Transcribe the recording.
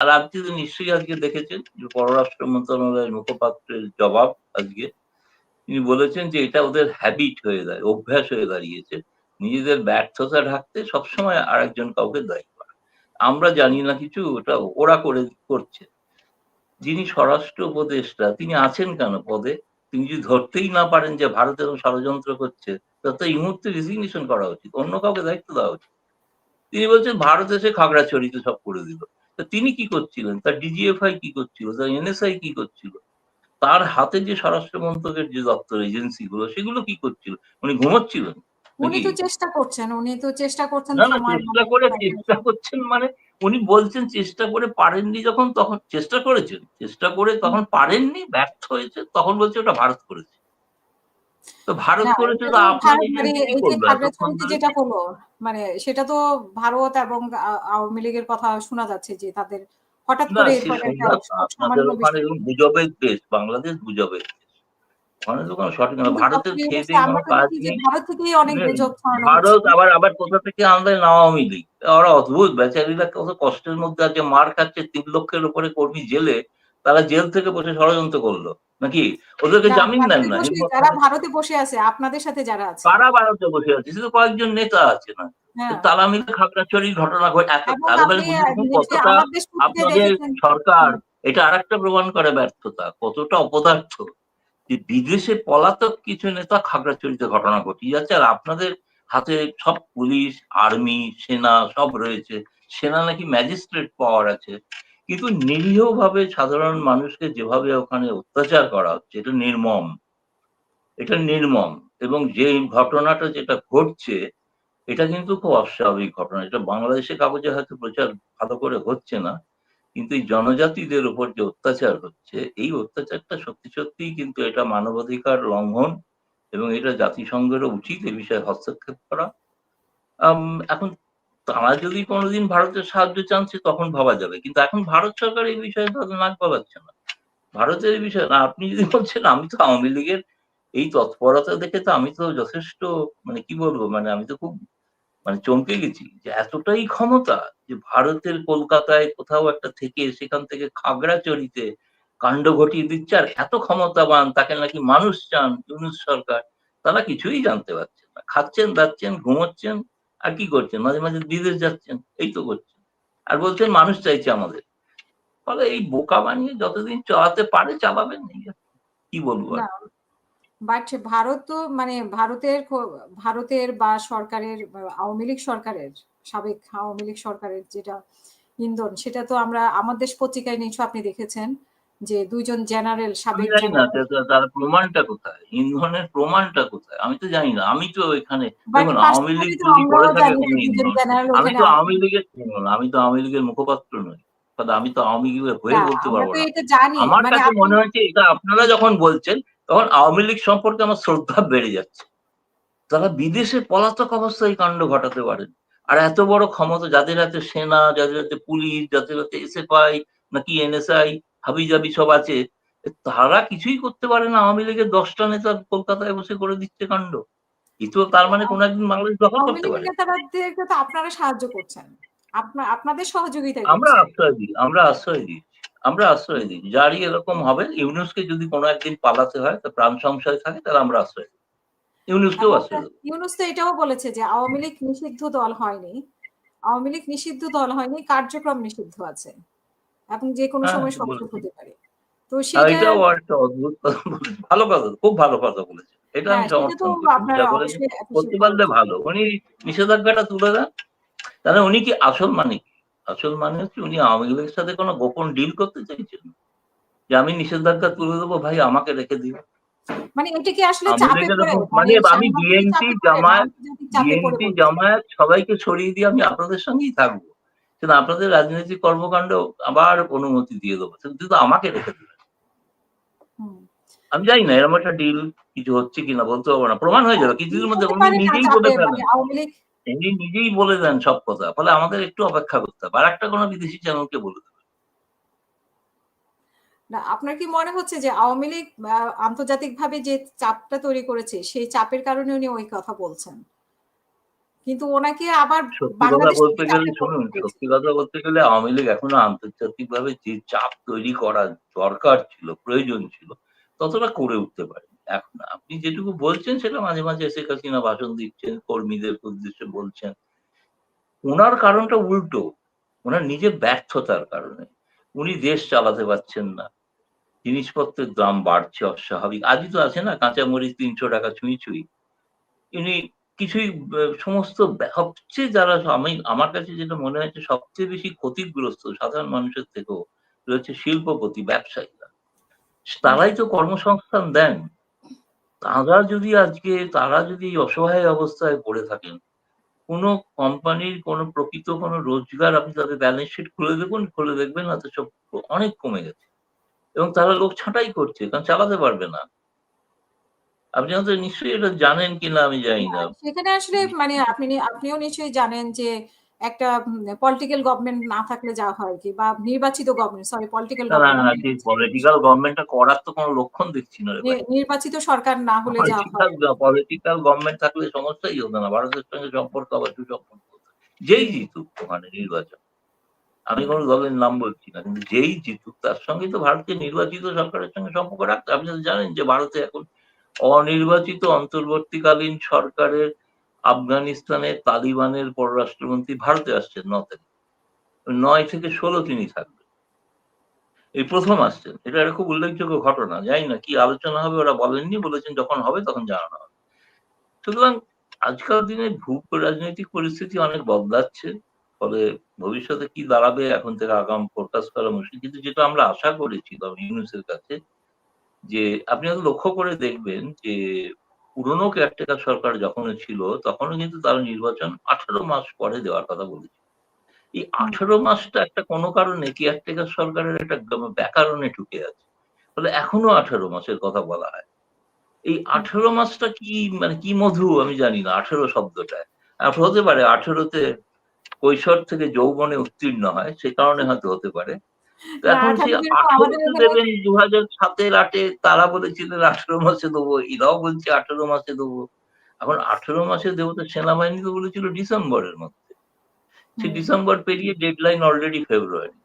আর আপনি তো নিশ্চয়ই আজকে দেখেছেন যে পররাষ্ট্র মন্ত্রণালয়ের মুখপাত্রের জবাব আজকে। তিনি বলেছেন যে এটা ওদের হ্যাবিট হয়ে যায় অভ্যাস হয়ে দাঁড়িয়েছে। নিজেদের ব্যর্থতা ঢাকতে সবসময় আরেকজন কাউকে দায়ী করা। আমরা জানি না কিছু, ওটা ওরা করে, করছে। যিনি স্বরাষ্ট্র উপদেষ্টা, তিনি আছেন কেন পদে? তিনি যদি ধরতেই না পারেন যে ভারত ষড়যন্ত্র করছে, তাতে এই মুহূর্তে রিজিগনেশন করা উচিত, অন্য কাউকে দায়িত্ব দেওয়া উচিত। তিনি বলছেন, ভারত এসে খাগড়াছড়িতে সব করে দিল। তা তিনি কি করছিলেন? তার ডিজিএফআই কি করছিল? তার এনএসআই কি করছিল? তার হাতে যে স্বরাষ্ট্র মন্ত্রকের যে দপ্তর এজেন্সি গুলো সেগুলো কি করছিল? উনি ঘুমোচ্ছিলেন উনি তো চেষ্টা করছেন উনি তো চেষ্টা করছেন চেষ্টা করে চেষ্টা করছেন মানে উনি বলছেন চেষ্টা করে পারেননি যখন তখন চেষ্টা করেছেন। চেষ্টা করে তখন পারেননি ব্যর্থ হয়েছে তখন বলছে ওটা ভারত করেছে। তো ভারত করেছে তো ভারত- মানে? যেটা হলো মানে সেটা তো ভারত এবং আওয়ামী লীগের কথা শোনা যাচ্ছে যে তাদের হঠাৎ করে আপনাদের ওখানে গুজবের দেশ বাংলাদেশ গুজবের ওখানে তো কোনো সঠিক না ভারতের খেয়ে কাজ নেই। ভারত থেকেই অনেক গুজব ভারত আবার আবার কোথা থেকে আনলেন আওয়ামী লীগ। ওরা অদ্ভুত বেচারিরা কত কষ্টের মধ্যে আছে মার খাচ্ছে তিন লক্ষের উপরে কর্মী জেলে। তারা জেল থেকে বসে ষড়যন্ত্র করল। নাকি? ওদেরকে জামিন দেন না যারা ভারতে বসে আছে আপনাদের সাথে যারা আছে। কারা ভারতে বসে আছে? শুধু কয়েকজন নেতা আছে না। হ্যাঁ। তারা মিলে খাগড়াছড়ির ঘটনা ঘটে কতটা আপনাদের সরকার এটা আর একটা প্রমাণ করে ব্যর্থতা। কতটা অপদার্থ। যে বিদেশে পলাতক কিছু নেতা খাগড়াছড়িতে ঘটনা ঘটিয়ে যাচ্ছে আর আপনাদের হাতে সব পুলিশ আর্মি সেনা সব রয়েছে। সেনা নাকি ম্যাজিস্ট্রেট পাওয়ার আছে। কিন্তু নিরীহ ভাবে সাধারণ মানুষকে যেভাবে ওখানে অত্যাচার করা হচ্ছে, এটা নির্মম। এটা নির্মম। এবং যে ঘটনাটা যেটা ঘটছে, এটা কিন্তু খুব অস্বাভাবিক ঘটনা। এটা বাংলাদেশে কাগজে হয়তো প্রচার ভালো করে হচ্ছে না, কিন্তু এই জনজাতিদের উপর যে অত্যাচার হচ্ছে, এই অত্যাচারটা সত্যি সত্যিই কিন্তু এটা মানবাধিকার লঙ্ঘন এবং এটা জাতিসংঘেরও উচিত এ বিষয়ে হস্তক্ষেপ করা। এখন তারা যদি কোনোদিন ভারতের সাহায্য চানছে তখন ভাবা যাবে। কিন্তু এখন ভারত সরকার এই বিষয়ে তাদের নাক গলাচ্ছে না। ভারতের বিষয়ে না, আপনি যদি বলছেন, আমি তো আওয়ামী লীগের এই তৎপরতা দেখে তো আমি তো যথেষ্ট মানে কি বলব মানে আমি তো খুব মানে চমকে গেছি যে এতটাই ক্ষমতা যে ভারতের কলকাতায় কোথাও একটা থেকে, সেখান থেকে খাগড়াচড়িতে কাণ্ড ঘটিয়ে দিচ্ছে, আর এত ক্ষমতাবান, তাকে নাকি মানুষ চান ইউনুস সরকার, তারা কিছুই জানতে পারছেন না। খাচ্ছেন, দাচ্ছেন, ঘুমোচ্ছেন আর কি করছেন মাঝে মাঝে বিদেশ যাচ্ছেন, এই তো করছেন আর বলছেন মানুষ চাইছে আমাদের ফলে এই বোকা বানিয়ে যতদিন চালাতে পারে, চালাবেন কি। বলব আর? বাট ভারত তো মানে ভারতের ভারতের বা সরকারের আওয়ামী লীগ সরকারের, সাবেক আওয়ামী লীগ সরকারের যেটা ইন্ধন, সেটা তো আমরা, আমার দেশ পত্রিকায় নিশ্চয় আপনি দেখেছেন যে দুইজন জেনারেল সাবেক তার প্রমাণটা কোথায়? ইন্ধনের প্রমাণটা কোথায়? আমি তো জানি না। আমি তো এখানে আওয়ামী লীগ যদি করে থাকে দুজন আমি তো আওয়ামী লীগের আমি তো আওয়ামী লীগের মুখপাত্র নই। আমি তো আওয়ামী লীগের হয়ে বলতে পারব না। আমার মানে কাছে মনে হচ্ছে এটা আপনারা যখন বলছেন তখন আওয়ামী লীগ সম্পর্কে আমার শ্রদ্ধা বেড়ে যাচ্ছে। তারা বিদেশে পলাতক অবস্থায় কাণ্ড ঘটাতে পারেন আর এত বড় ক্ষমতা যাদের হাতে সেনা যাদের হাতে পুলিশ যাদের হাতে এসএফআই নাকি এনএসআই হাবিজাবি সব আছে তারা কিছুই করতে পারে না। আওয়ামী লীগের দশটা নেতা কলকাতায় বসে করে দিচ্ছে কাণ্ড। এ তো তার মানে কোন একদিন বাংলাদেশ দখল করতে পারে। আপনারা সাহায্য করছেন। আপনাদের সহযোগিতা আমরা আশ্রয় দিই আমরা আশ্রয় দিই আমরা আশ্রয় দিই। যারই এরকম হবে ইউনুসকে যদি কোনো একদিন পালাতে হয় তো প্রাণ সংশয় থাকে তাহলে আমরা আশ্রয় দিই। ইউনুসকেও আশ্রয় দেবো ইউনুস তো এটাও বলেছে যে আওয়ামী লীগ নিষিদ্ধ দল হয়নি। আওয়ামী লীগ নিষিদ্ধ দল হয়নি কার্যক্রম নিষিদ্ধ আছে। এবং যে কোনো হ্যাঁ, সময় তো হতে পারে। তো সেটা এটাও একটা অদ্ভুত। ভালো কথা খুব ভালো কথা বলেছে। এটা আমি হ্যাঁ, সেটা তো সমর্থন করি। আপনারা যা বলেছে অবশ্যই appreciate করতে পারলে ভালো। উনি নিষেধাজ্ঞাটা তুলে দেন। তাহলে উনি কি আসল মানে? আসল মানে হচ্ছে উনি আওয়ামী লীগের সাথে কোনো গোপন ডিল করতে চাইছেন? যে আমি নিষেধাজ্ঞা তুলে দেবো ভাই আমাকে রেখে দিও মানে এটা কি আসলে চাপে পড়ে? মানে আমি বিএনপি জামায়াত বিএনপি জামায়াত সবাইকে ছড়িয়ে দিয়ে আমি আপনাদের সঙ্গেই থাকব। কিন্তু আপনাদের রাজনৈতিক কর্মকাণ্ড আবার অনুমতি দিয়ে দেবো। কিন্তু আমাকে রেখে দেবে হুম। আমি জানি না এরকম একটা ডিল কিছু হচ্ছে কিনা বলতে পারব না। প্রমাণ হয়ে যাবে কিছুদিনের মধ্যে উনি নিজেই বলে মানে উনি নিজেই বলে দেন সব কথা ফলে আমাদের একটু অপেক্ষা করতে হবে। আর একটা কোনো বিদেশি চ্যানেলকে বলে দেবে না আপনার কি মনে হচ্ছে যে আওয়ামী লীগ আন্তর্জাতিকভাবে যে চাপটা তৈরি করেছে সেই চাপের কারণে উনি ওই কথা বলছেন? কিন্তু ওনাকে আবার বলতে গেলে শুনুন সত্যি কথা বলতে গেলে আওয়ামী লীগ এখনও আন্তর্জাতিকভাবে যে চাপ তৈরি করা দরকার ছিল প্রয়োজন ছিল ততটা করে উঠতে পারেনি। এখন আপনি যেটুকু বলছেন সেটা মাঝে মাঝে শেখ হাসিনা ভাষণ দিচ্ছেন কর্মীদের উদ্দেশ্যে বলছেন। ওনার কারণটা উল্টো ওনার নিজের ব্যর্থতার কারণে। উনি দেশ চালাতে পারছেন না জিনিসপত্রের দাম বাড়ছে অস্বাভাবিক। আজই তো আছে না কাঁচামরিচ তিনশো টাকা ছুঁই ছুঁই। ইনি কিছুই সমস্ত সবচেয়ে যারা আমি, আমার কাছে যেটা মনে হয়েছে সবচেয়ে বেশি ক্ষতিগ্রস্ত সাধারণ মানুষের থেকেও রয়েছে শিল্পপতি, ব্যবসায়ীরা। তারাই তো কর্মসংস্থান দেন। তারা যদি আজকে, তারা যদি অসহায় অবস্থায় পড়ে থাকেন, কোনো কোম্পানির কোনো প্রকৃত কোনো রোজগার আপনি তাদের ব্যালেন্স শিট খুলে দেখুন, খুলে দেখবেন না তো সব অনেক কমে গেছে। এবং তারা লোক ছাঁটাই করছে, কারণ চালাতে পারবে না। আপনি হয়তো নিশ্চয়ই এটা জানেন কিনা আমি জানি না। সেখানে আসলে মানে আপনি আপনিও নিশ্চয়ই জানেন যে একটা পলিটিক্যাল গভর্নমেন্ট না থাকলে যা হয় কি বা নির্বাচিত গভর্নমেন্ট সরি পলিটিক্যাল পলিটিক্যাল গভর্নমেন্টটা করার তো কোনো লক্ষণ দেখছি না নির্বাচিত সরকার না হলে যা হয়। পলিটিক্যাল গভর্নমেন্ট থাকলে সমস্যাই হতো না ভারতের সঙ্গে সম্পর্ক আবার সুসম্পর্ক। যেই জিতুক ওখানে নির্বাচন। আমি কোনো দলের নাম বলছি না কিন্তু যেই জিতুক তার সঙ্গে তো ভারতের নির্বাচিত সরকারের সঙ্গে সম্পর্ক রাখতে আপনি তো জানেন যে ভারতে এখন অনির্বাচিত অন্তর্বর্তীকালীন সরকারের আফগানিস্তানের তালিবানের পররাষ্ট্রমন্ত্রী ভারতে আসছেন ন তারিখ নয় থেকে ষোলো তিনি থাকবেন। এই প্রথম আসছেন। এটা একটা খুব উল্লেখযোগ্য ঘটনা, জানি না কি আলোচনা হবে, ওরা বলেননি, বলেছেন যখন হবে তখন জানানো হবে। সুতরাং আজকাল দিনে ভূ রাজনৈতিক পরিস্থিতি অনেক বদলাচ্ছে, ফলে ভবিষ্যতে কি দাঁড়াবে এখন থেকে আগাম ফোরকাস্ট করা মুশকিল। কিন্তু যেটা আমরা আশা করেছিলাম ইউনুসের কাছে যে আপনি হয়তো লক্ষ্য করে দেখবেন যে পুরনো কেয়ারটেকার সরকার যখন ছিল তখনও কিন্তু তারা নির্বাচন আঠারো মাস পরে দেওয়ার কথা বলেছিল এই আঠারো মাসটা একটা কোনো কারণে কেয়ারটেকার সরকারের একটা ব্যাকরণে ঢুকে আছে? ফলে এখনও আঠারো মাসের কথা বলা হয়। এই আঠারো মাসটা কি মানে কি মধু আমি জানি না আঠারো শব্দটা আর হতে পারে আঠারোতে কৈশোর থেকে যৌবনে উত্তীর্ণ হয় সে কারণে হয়তো হতে পারে। এখন সেই আঠারো দেবেন দু হাজার সাতের আটে তারা বলেছিলেন আঠারো মাসে দেবো এরাও বলছে আঠারো মাসে দেবো। এখন আঠারো মাসে দেবো তো সেনাবাহিনী তো বলেছিল ডিসেম্বরের মধ্যে। সে ডিসেম্বর পেরিয়ে ডেডলাইন অলরেডি ফেব্রুয়ারি